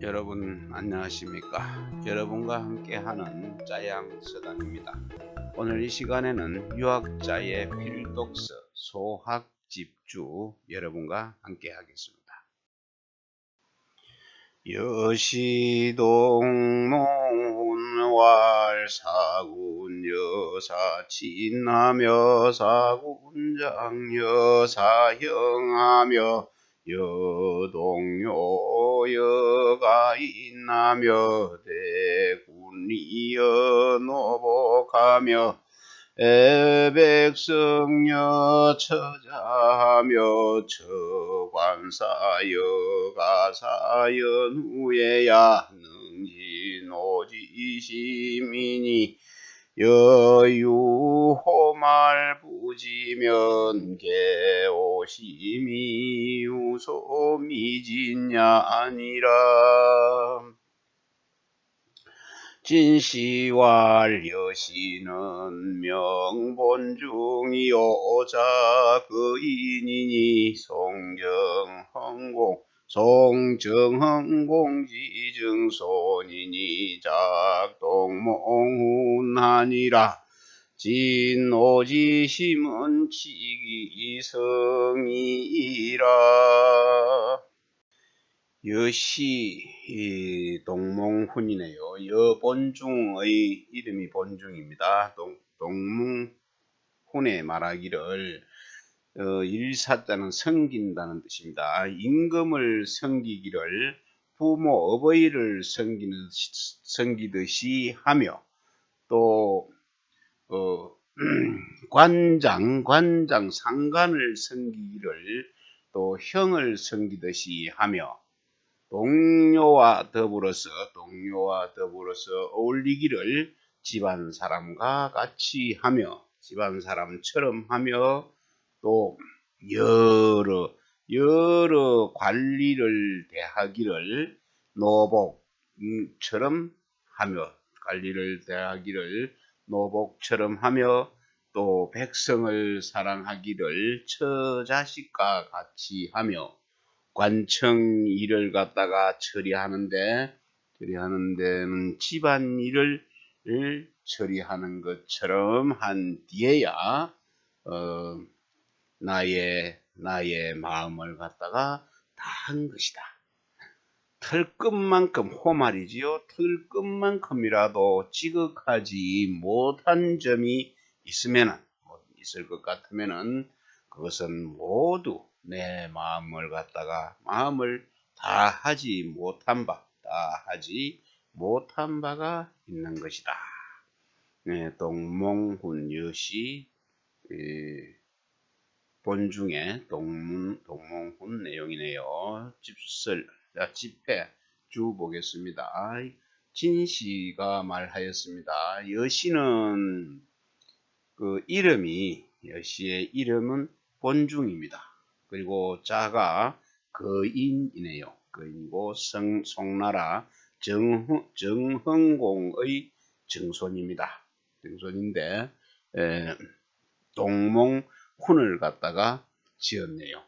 여러분 안녕하십니까? 여러분과 함께하는 짜양 서당입니다. 오늘 이 시간에는 유학자의 필독서 소학집주 여러분과 함께 하겠습니다. 여시동몽훈왈사군 여사 친하며 사군장 여사형하며 여동요 여가 있나며 대군이여 노복하며 애백성여 처자하며 처관사여 가사연 후에야 능지 노지 시민이 여유호 말 부지면 개오심이 우소미진야 아니라. 진시왈 여시는 명본중이요 오자 그인이니 송정헌공 송정헌공지증손이니 작동몽훈하니라 진오지심은 치기성이라 여시 동몽훈이네요. 여본중의 이름이 본중입니다. 동, 동문훈에 말하기를 어, 일사자는 섬긴다는 뜻입니다. 임금을 섬기기를 부모 어버이를 섬기는 섬기듯이 하며 또 어, 관장 관장 상관을 섬기기를 또 형을 섬기듯이 하며 동료와 더불어서 동료와 더불어서 어울리기를 집안 사람과 같이 하며 집안 사람처럼 하며 또 여러 여러 관리를 대하기를 노복처럼 하며 관리를 대하기를 노복처럼 하며 또 백성을 사랑하기를 처자식과 같이 하며 관청 일을 갖다가 처리하는데 처리하는 데는 집안 일을 처리하는 것처럼 한 뒤에야 어, 나의 나의 마음을 갖다가 다 한 것이다. 털끝만큼 호말이지요. 털끝만큼이라도 지극하지 못한 점이 있으면 있을 것 같으면은 그것은 모두 내 마음을 갖다가 마음을 다 하지 못한 바, 다 하지 못한 바가 있는 것이다. 네, 동몽훈 본중에 동문, 동몽훈 내용이네요. 집설, 자, 집회 주 보겠습니다. 진시가 말하였습니다. 여시는 그 이름이 여시의 이름은 본중입니다. 그리고 자가 거인이네요. 거인이고 성, 송나라 정, 정흥공의 정손입니다. 정손인데 에, 동몽훈을 갖다가 지었네요.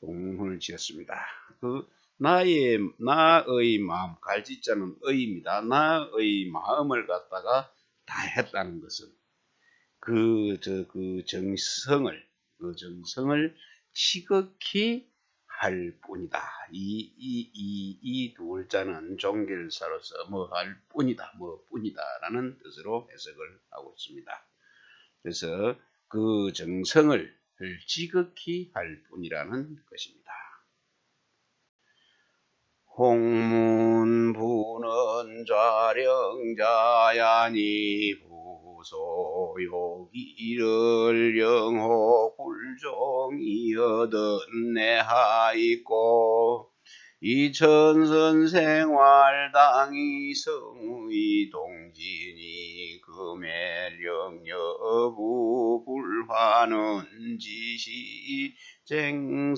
동몽훈을 지었습니다. 그 나의 나의 마음 갈지자는 의입니다. 나의 마음을 갖다가 다 했다는 것은 그 저그 그 정성을 그 정성을 지극히 할 뿐이다. 이, 이, 이, 이 두 글자는 종결사로서 뭐 할 뿐이다, 뭐 뿐이다 라는 뜻으로 해석을 하고 있습니다. 그래서 그 정성을 지극히 할 뿐이라는 것입니다. 홍문부는 좌령자야니 소요기를 영호 굴종이어든 내하있고 이천선 생활당이 성의 동진이 금해령 여부 불화는 지시 쟁사의니라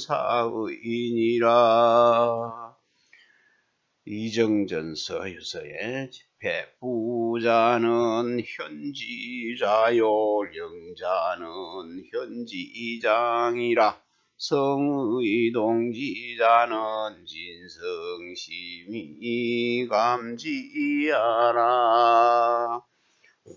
이정전서 유서의 집회 부자는 현지자요 영자는 현지장이라 성의 동지자는 진성심이 감지하라.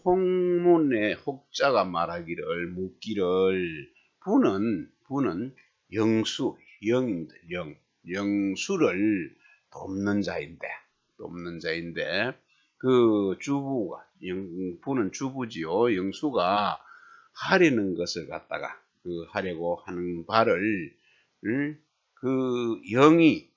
홍문의 혹자가 말하기를 묻기를 부는 부는 영수 영인데 영 영수를 돕는 자인데 돕는 자인데 그 주부가 영, 부는 주부지요 영수가 하려는 것을 갖다가 그 하려고 하는 바를 을, 그 영이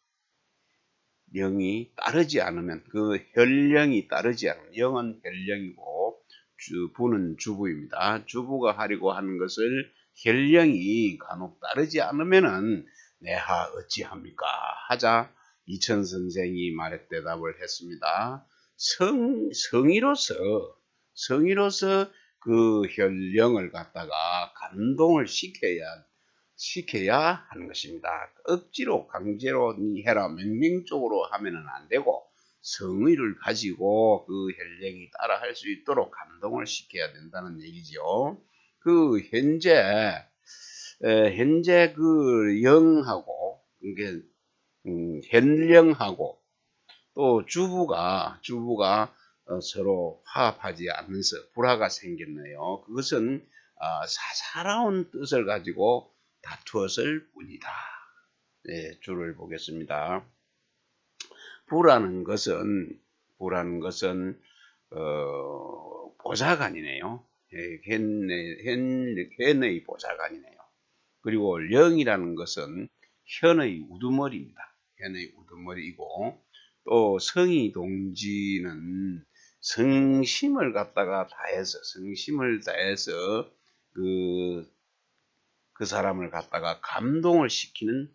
영이 따르지 않으면 그 혈령이 따르지 않으면 영은 혈령이고 주, 부는 주부입니다. 주부가 하려고 하는 것을 혈령이 간혹 따르지 않으면은 내하 어찌합니까? 하자 이천 선생이 말에 대답을 했습니다. 성 성의로서 성의로서 그 혈령을 갖다가 감동을 시켜야 시켜야 하는 것입니다. 억지로 강제로 니 해라 명령적으로 하면은 안 되고 성의를 가지고 그 혈령이 따라 할 수 있도록 감동을 시켜야 된다는 얘기죠. 그 현재 에, 현재 그 영하고 이게 음, 현령하고 또 주부가 주부가 어, 서로 화합하지 않으면서 불화가 생겼네요. 그것은 어, 사사로운 뜻을 가지고 다투었을 뿐이다. 네, 줄을 보겠습니다. 부라는 것은 부라는 것은 어, 보좌관이네요. 현의, 현, 현의 보좌관이네요. 그리고 령이라는 것은 현의 우두머리입니다. 현의 우두머리이고 또 성의 동지는 성심을 갖다가 다해서 성심을 다해서 그, 그 사람을 갖다가 감동을 시키는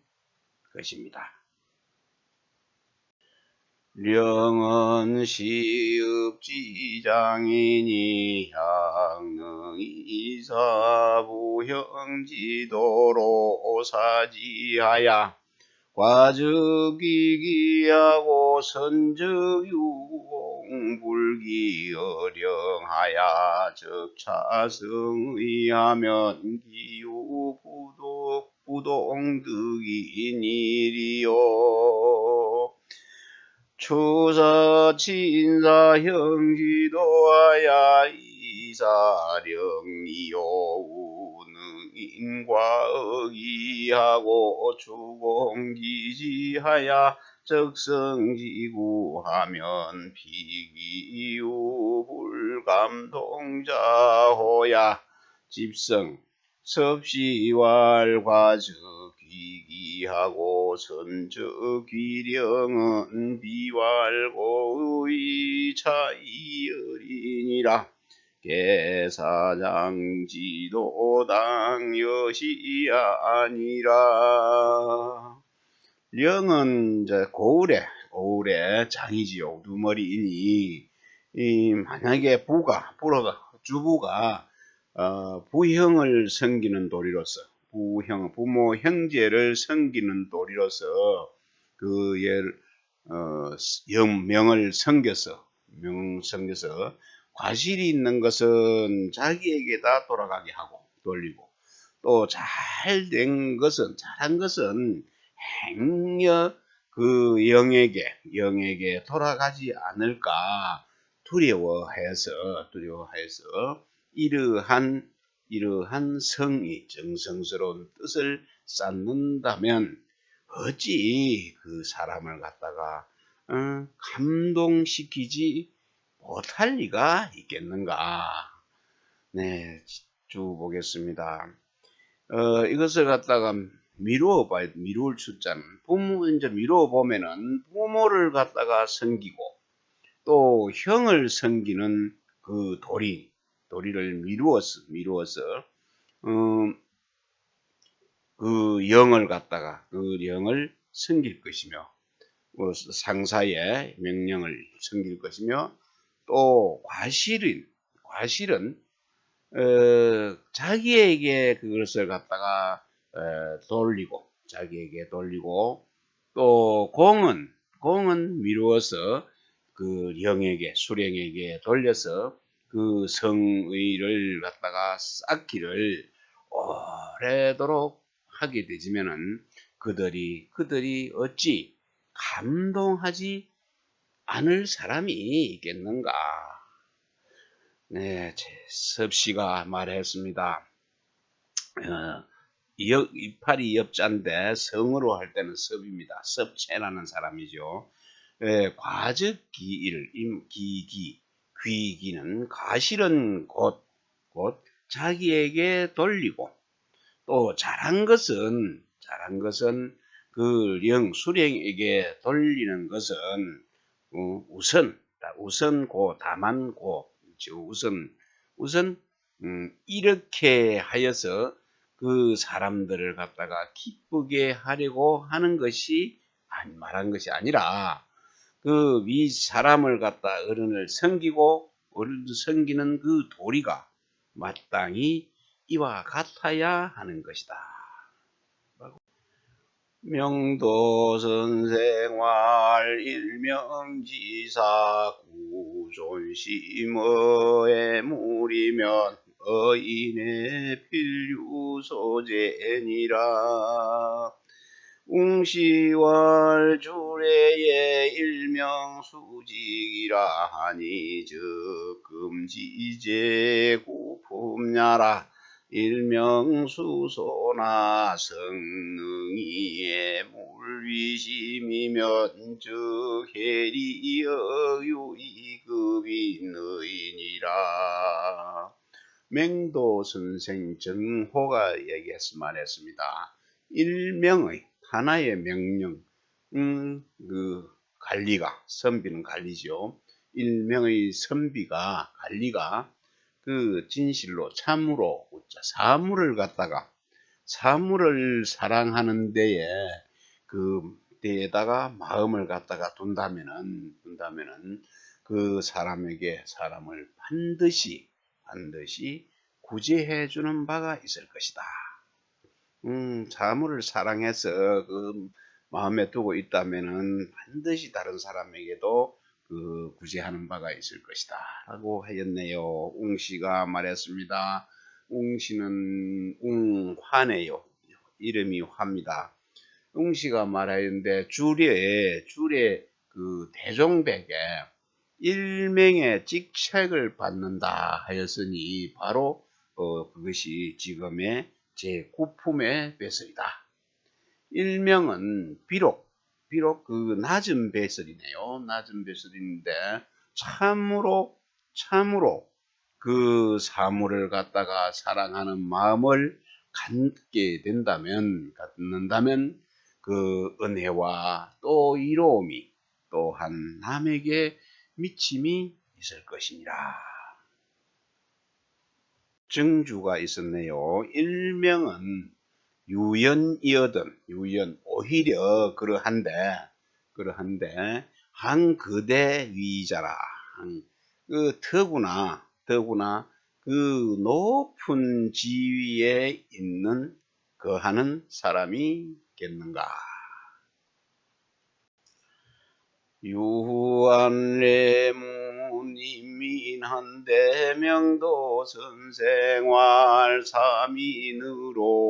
것입니다. 령은 시읍지장이니 향능이 사부형지도로 사지하야 과적이기하고 선적유공불기어령하야 적차성의하면 기후부동 부동득이니리요. 추사 친사 형지도하야 이사령이요 인과 의하고 주공기지하야 적성지구하면 비기유 불감동자호야. 집성 섭시왈과적 귀기하고 선적 귀령은 비왈고의 차이어리니라 개사장지도 당 여시 아니라. 령은 이제 고을에 고을에 장이지요 두머리이니 이 만약에 부가 부러가 주부가 어, 부형을 섬기는 도리로서 부형, 부모 형제를 섬기는 도리로서 그 열, 어, 명을 섬겨서 명 섬겨서 과실이 있는 것은 자기에게 다 돌아가게 하고 돌리고 또 잘 된 것은 잘한 것은 행여 그 영에게 영에게 돌아가지 않을까 두려워해서 두려워해서 이러한 이러한 성이 정성스러운 뜻을 쌓는다면 어찌 그 사람을 갖다가 어, 감동시키지 못할 리가 있겠는가? 네, 쭉 보겠습니다. 어, 이것을 갖다가 미루어 봐야 미루을 추자는 부모 이제 미루어 보면은 부모를 갖다가 섬기고 또 형을 섬기는 그 도리 도리를 미루어서 미루어서 음, 그 영을 갖다가 그 영을 섬길 것이며 뭐 상사의 명령을 섬길 것이며 또 과실은 과실은 어, 자기에게 그것을 갖다가 어, 돌리고 자기에게 돌리고 또 공은 공은 미루어서 그 영에게 수령에게 돌려서 그 성의를 갖다가 쌓기를 오래도록 하게 되지면은 그들이 그들이 어찌 감동하지 않을 사람이 있겠는가? 네, 제 섭씨가 말했습니다. 어, 역, 이팔이 엽자인데 성으로 할 때는 섭입니다. 섭체라는 사람이죠. 예, 과적 기일, 임 기기, 귀기는 가실은 곧, 곧 자기에게 돌리고 또 잘한 것은 잘한 것은 그 영 수령에게 돌리는 것은 어, 우선 우선 고 다만 고 우선 우선 음, 이렇게 하여서 그 사람들을 갖다가 기쁘게 하려고 하는 것이 아니 말한 것이 아니라 그 위 사람을 갖다 어른을 섬기고 어른을 섬기는 그 도리가 마땅히 이와 같아야 하는 것이다. 명도선생활 일명지사 구존심어의 물이면 어인의 필유 소재니라. 웅시월 주례의 일명수직이라 하니 즉 금지제 구품야라 일명수소나 성능이의 물위심이면 즉 해리여 유이급이 너희니라 맹도 선생 정호가 얘기해서 말했습니다. 일명의 하나의 명령, 음, 그 관리가 선비는 관리죠. 일명의 선비가 관리가 그 진실로 참으로 사물을 갖다가 사물을 사랑하는 데에 그 데에다가 마음을 갖다가 둔다면은 둔다면은 그 사람에게 사람을 반드시 반드시 구제해 주는 바가 있을 것이다. 음, 사물을 사랑해서 그 마음에 두고 있다면은 반드시 다른 사람에게도 그 구제하는 바가 있을 것이다. 라고 하였네요. 웅씨가 말했습니다. 웅씨는 웅화네요. 이름이 화입니다. 웅씨가 말하였는데 주례, 주례 그 대종백에 일명의 직책을 받는다 하였으니 바로 어, 그것이 지금의 제9품의 배설이다. 일명은 비록 비록 그 낮은 배설이네요. 낮은 배설인데 참으로 참으로 그 사물을 갖다가 사랑하는 마음을 갖게 된다면 갖는다면 그 은혜와 또 이로움이 또한 남에게 미침이 있을 것이니라. 증주가 있었네요. 일명은 유연이어든 유연 오히려 그러한데 그러한데 한 그대 위자라. 한, 그 더구나 더구나 그 높은 지위에 있는 거하는 사람이겠는가? 유한례무님민한데 명도 선생활 삼인으로 각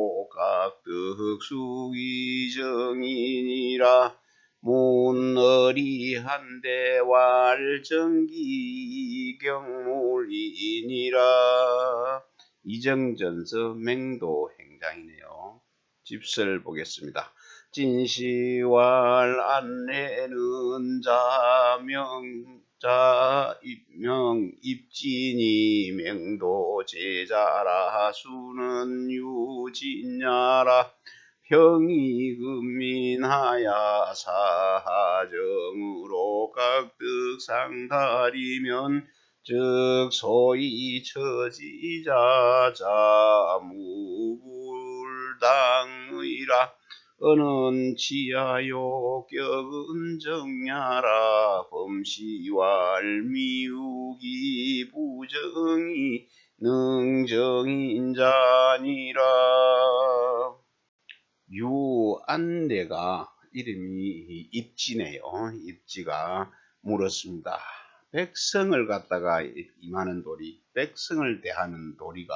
득수기정인이라 문어리한데 왈정기경물이니라 이정전서 맹도 행장이네요. 집설 보겠습니다. 진시왈 안내는 자명 자 입명 입진이 맹도 제자라 수는 유진야라 평이 금민하야 사정으로 각득상다리면 즉 소위 처지자 자무불당의라 어는 지하요 격은 정야라 범시왈 미우기 부정이 능정인자니라 유 안내가 이름이 입지네요. 입지가 물었습니다. 백성을 갖다가 임하는 도리, 백성을 대하는 도리가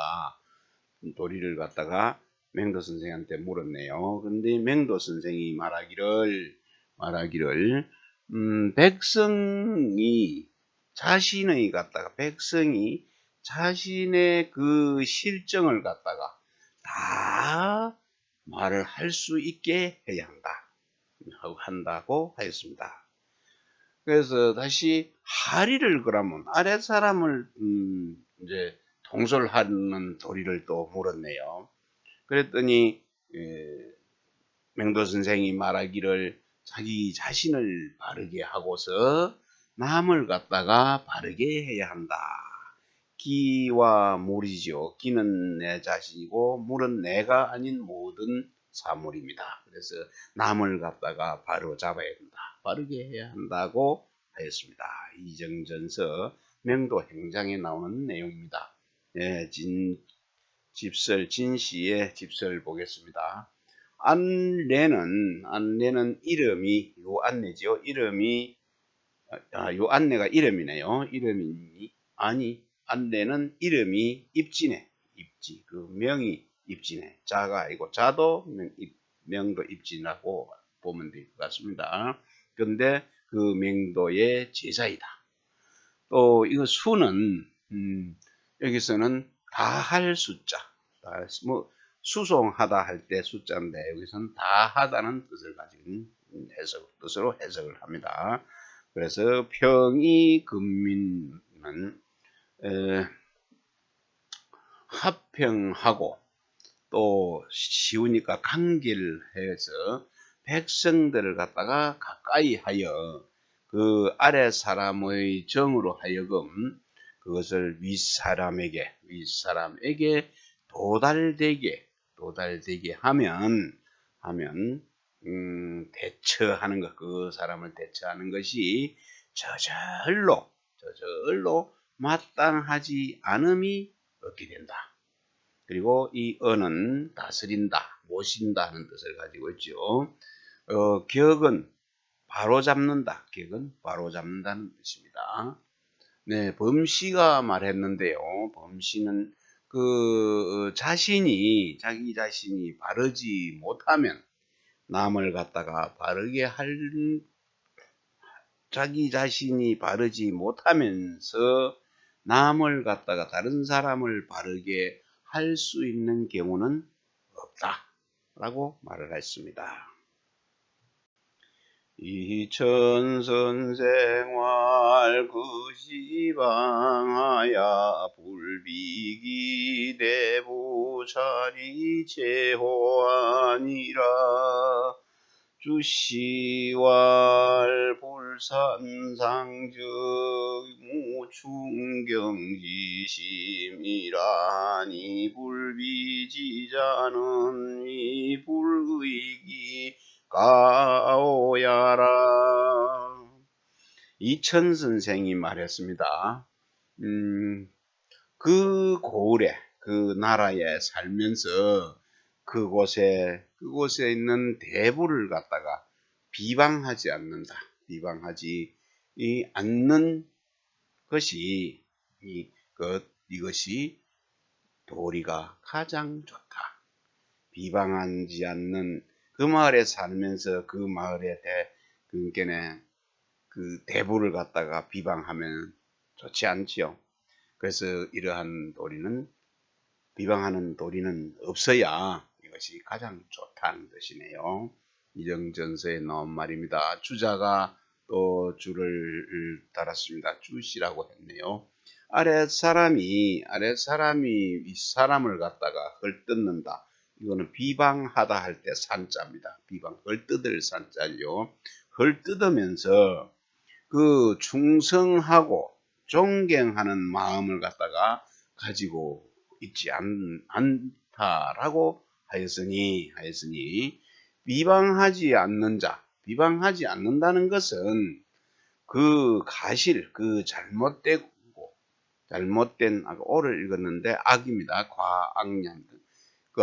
도리를 갖다가 맹도 선생한테 물었네요. 근데 맹도 선생이 말하기를 말하기를 음, 백성이 자신의 갖다가 백성이 자신의 그 실정을 갖다가 다 말을 할 수 있게 해야 한다. 하고 한다고 하였습니다. 그래서 다시 하리를 그러면 아랫 사람을 음, 이제 통솔하는 도리를 또 물었네요. 그랬더니 에, 맹도 선생이 말하기를 자기 자신을 바르게 하고서 남을 갖다가 바르게 해야 한다. 기와 물이죠. 기는 내 자신이고 물은 내가 아닌 모든 사물입니다. 그래서 남을 갖다가 바로 잡아야 된다. 바르게 해야 한다고 하였습니다. 이정전서 명도 행장에 나오는 내용입니다. 예, 진, 집설, 진시의 집설 보겠습니다. 안내는, 안내는 이름이, 요 안내죠. 이름이, 아, 요 안내가 이름이네요. 이름이, 아니, 안내는 이름이 입지네. 입지. 그 명이 입지네. 자가 아니고, 자도 명, 입, 명도 입지라고 보면 될 것 같습니다. 근데 그 명도의 제자이다. 또 이거 수는 음, 여기서는 다 할 숫자, 뭐 수송하다 할 때 숫자인데 여기서는 다 하다는 뜻을 가진 해석 뜻으로 해석을 합니다. 그래서 평이 근민은 에, 합평하고 또 쉬우니까 관계를 해서 백성들을 갖다가 가까이 하여 그 아래 사람의 정으로 하여금 그것을 윗사람에게 윗사람에게 도달되게 도달되게 하면 하면 음, 대처하는 것, 그 사람을 대처하는 것이 저절로 저절로 마땅하지 않음이 없게 된다. 그리고 이 언은 다스린다, 모신다 하는 뜻을 가지고 있죠. 어, 기억은 바로 잡는다. 기억은 바로 잡는다는 뜻입니다. 네, 범시가 말했는데요. 범시는 그 자신이 자기 자신이 바르지 못하면 남을 갖다가 바르게 할 자기 자신이 바르지 못하면서 남을 갖다가 다른 사람을 바르게 할 수 있는 경우는 없다 라고 말을 했습니다. 이천선생활 그시방하야 불비기 대부자리 제호하니라. 주시왈 불산상즉 무충경지심이라니 불비지자는 이 불의기 가오야라. 이천 선생이 말했습니다. 음, 그 고을에, 그 나라에 살면서 그곳에, 그곳에 있는 대부를 갖다가 비방하지 않는다. 비방하지 않는 것이, 이, 것, 이것이 도리가 가장 좋다. 비방하지 않는 그 마을에 살면서 그 마을에 대, 그께는 그 대부를 갖다가 비방하면 좋지 않지요. 그래서 이러한 도리는 비방하는 도리는 없어야 이것이 가장 좋다는 뜻이네요. 이정전서에 나온 말입니다. 주자가 또 주를 달았습니다. 주시라고 했네요. 아랫 사람이 아랫 사람이 윗 사람을 갖다가 헐뜯는다. 이거는 비방하다 할 때 산자입니다. 비방, 헐뜯을 산자요. 헐뜯으면서 그 충성하고 존경하는 마음을 갖다가 가지고 있지 않, 않다라고 하였으니, 하였으니, 비방하지 않는 자, 비방하지 않는다는 것은 그 가실, 그 잘못되고, 잘못된, 아까 오를 읽었는데 악입니다. 과악량. 그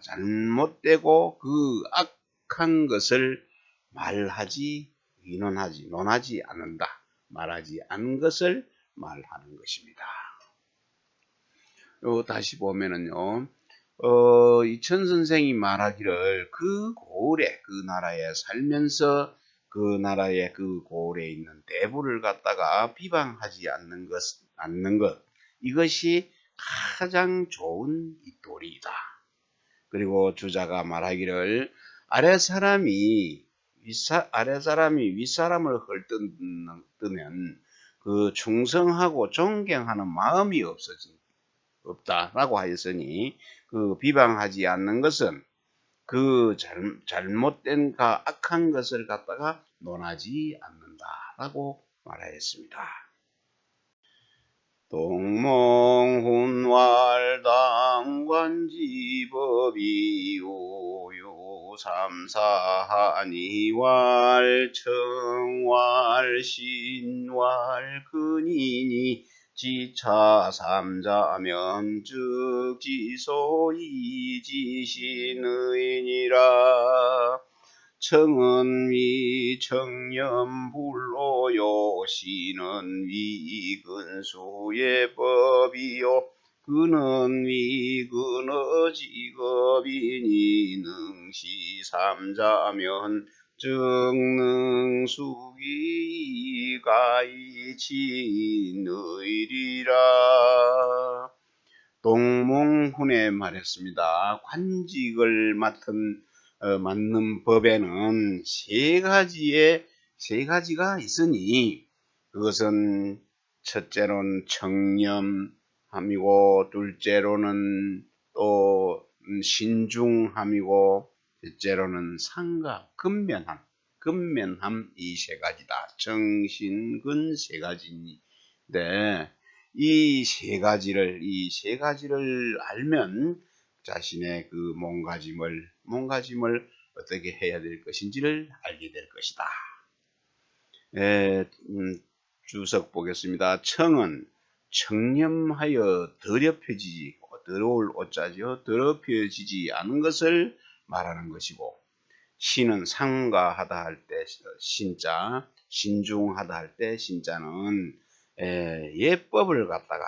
잘못되고 그 악한 것을 말하지 의논하지 논하지 않는다. 말하지 않은 것을 말하는 것입니다. 요 다시 보면은요. 어, 이천 선생이 말하기를 그 고을에 그 나라에 살면서 그 나라의 그 고을에 있는 대부를 갖다가 비방하지 않는 것, 않는 것 이것이 가장 좋은 이도리이다. 그리고 주자가 말하기를 아래 사람이 윗사, 아래 사람이 윗사람을 헐뜯으면 그 충성하고 존경하는 마음이 없어진 없다라고 하였으니 그 비방하지 않는 것은 그 잘, 잘못된 가 악한 것을 갖다가 논하지 않는다라고 말하였습니다. 동몽훈왈당관지법이오요 삼사하니왈 청왈 신왈 근이니 지차 삼자면 즉 지소이 지신의니라 청은 위 청렴불로 요 시는 위 근수의 법이요 그는 위 근어 직업이니 능시 삼자면 증능수기 가이치 의리라 동몽훈에 말했습니다. 관직을 맡은 어, 맡는 법에는 세 가지의 세 가지가 있으니 그것은 첫째로는 청렴함이고 둘째로는 또 신중함이고 셋째로는 상가, 근면함, 근면함 이 세 가지다. 정신근 세 가지인데 이 세 가지를 이 세 가지를 알면 자신의 그 몸가짐을 몸가짐을 어떻게 해야 될 것인지를 알게 될 것이다. 에, 음, 주석 보겠습니다. 청은 청렴하여 더럽혀지지 더러울 오자죠. 더럽혀지지 않은 것을 말하는 것이고 신은 상가하다 할 때 신자, 신중하다 할 때 신자는 에, 예법을 갖다가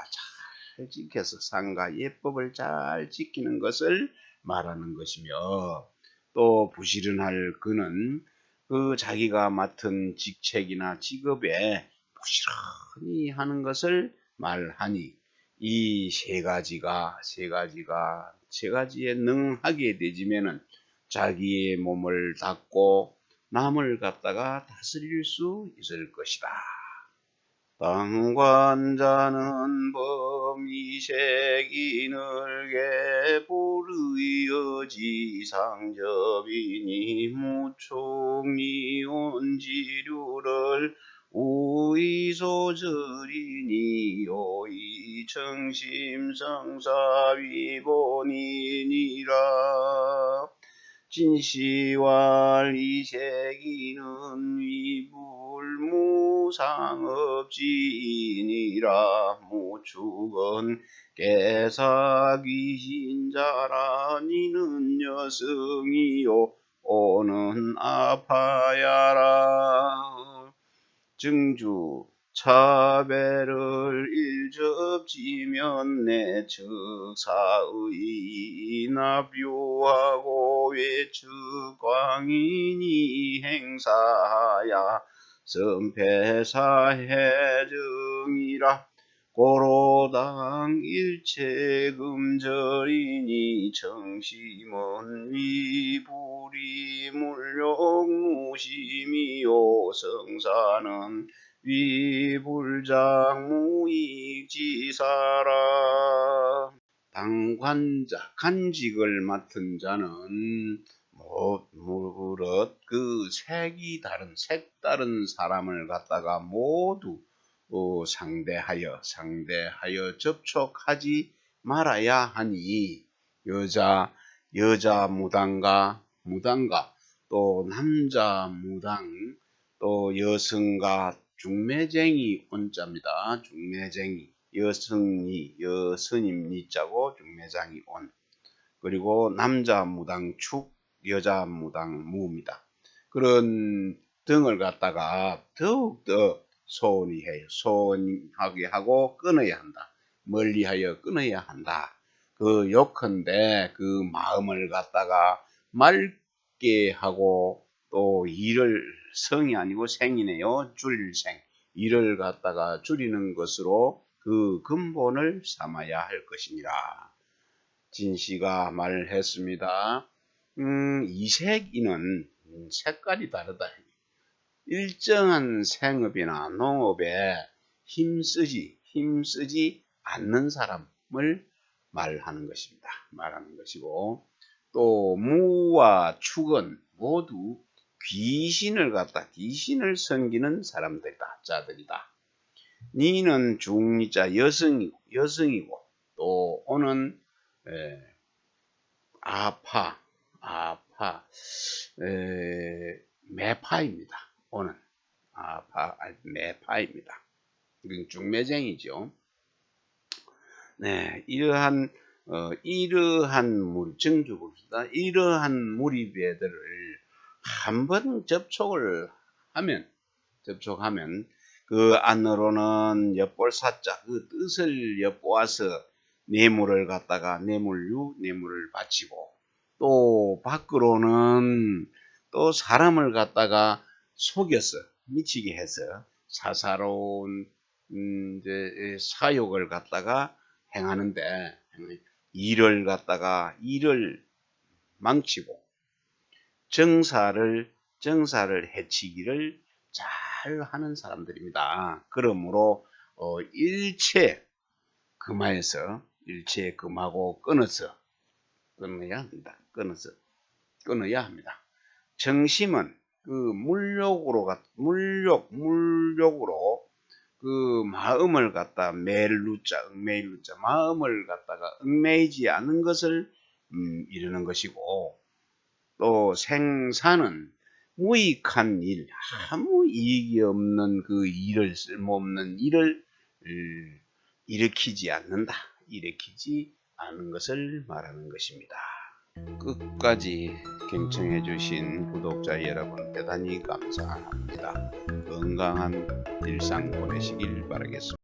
잘 지켜서 상가 예법을 잘 지키는 것을 말하는 것이며 또 부지런할 그는 그 자기가 맡은 직책이나 직업에 부지런히 하는 것을 말하니 이 세 가지가 세 가지가 세 가지에 능하게 되지면은 자기의 몸을 닦고 남을 갖다가 다스릴 수 있을 것이다. 당관자는 범이색이 늘게 부르여 지상접이니 무총리 온지류를 우이소절이니 요이 청심성사위본이니라 진시왈 이세기는 위불무상업지이니라. 무축은 깨사귀신자라. 니는 여성이요. 오는 아파야라. 증주 차배를 일접지면 내 즉사의 나뷰하고 외측광인이 행사야 선패사해증이라 고로당 일체금절이니 정심은 위불이 물욕무심이요 성사는 위불장무익지사라 당관자 간직을 맡은 자는 뭐 무릇 그 색이 다른 색다른 사람을 갖다가 모두 어, 상대하여 상대하여 접촉하지 말아야 하니. 여자 여자 무당과 무당과 또 남자 무당 또 여성과 중매쟁이 온자입니다. 중매쟁이 여성이 여선임 니자고 중매장이 온 그리고 남자 무당 축 여자 무당 무입니다. 그런 등을 갖다가 더욱더 소원히 해요. 소원하게 하고 끊어야 한다. 멀리하여 끊어야 한다. 그 요컨대 그 마음을 갖다가 맑게 하고 또 일을 성이 아니고 생이네요. 줄일 생. 일을 갖다가 줄이는 것으로 그 근본을 삼아야 할 것이니라. 진씨가 말했습니다. 음, 이색이는 음, 색깔이 다르다. 일정한 생업이나 농업에 힘쓰지, 힘쓰지 않는 사람을 말하는 것입니다. 말하는 것이고, 또 무와 축은 모두 귀신을 갖다, 귀신을 섬기는 사람들이다, 자들이다. 니는 중리자 여성이고, 여성이고, 또 오는 에, 아파, 아파, 에, 매파입니다. 오는 아파, 매파입니다. 이건 중매쟁이죠. 네, 이러한 어, 이러한 물, 정주 봅시다. 이러한 무리배들을 한번 접촉을 하면, 접촉하면, 그 안으로는 엿볼 사자, 그 뜻을 엿보아서 뇌물을 갖다가 뇌물유, 뇌물을 바치고, 또 밖으로는 또 사람을 갖다가 속여서, 미치게 해서 사사로운, 음, 이제 사욕을 갖다가 행하는데, 일을 갖다가 일을 망치고 정사를 정사를 해치기를 잘 하는 사람들입니다. 그러므로 어, 일체 금하여서 일체 금하고 끊어서 끊어야 합니다. 끊어서 끊어야 합니다. 정심은 그 물욕으로 갖 물욕 물욕으로 그 마음을 갖다 매일루자, 얽매일루자, 마음을 갖다가 얽매이지 않는 것을 음, 이루는 것이고 또 생사는 무익한 일, 아무 이익이 없는 그 일을 쓸모없는 일을 음, 일으키지 않는다. 일으키지 않는 것을 말하는 것입니다. 끝까지 경청해 주신 구독자 여러분 대단히 감사합니다. 건강한 일상 보내시길 바라겠습니다.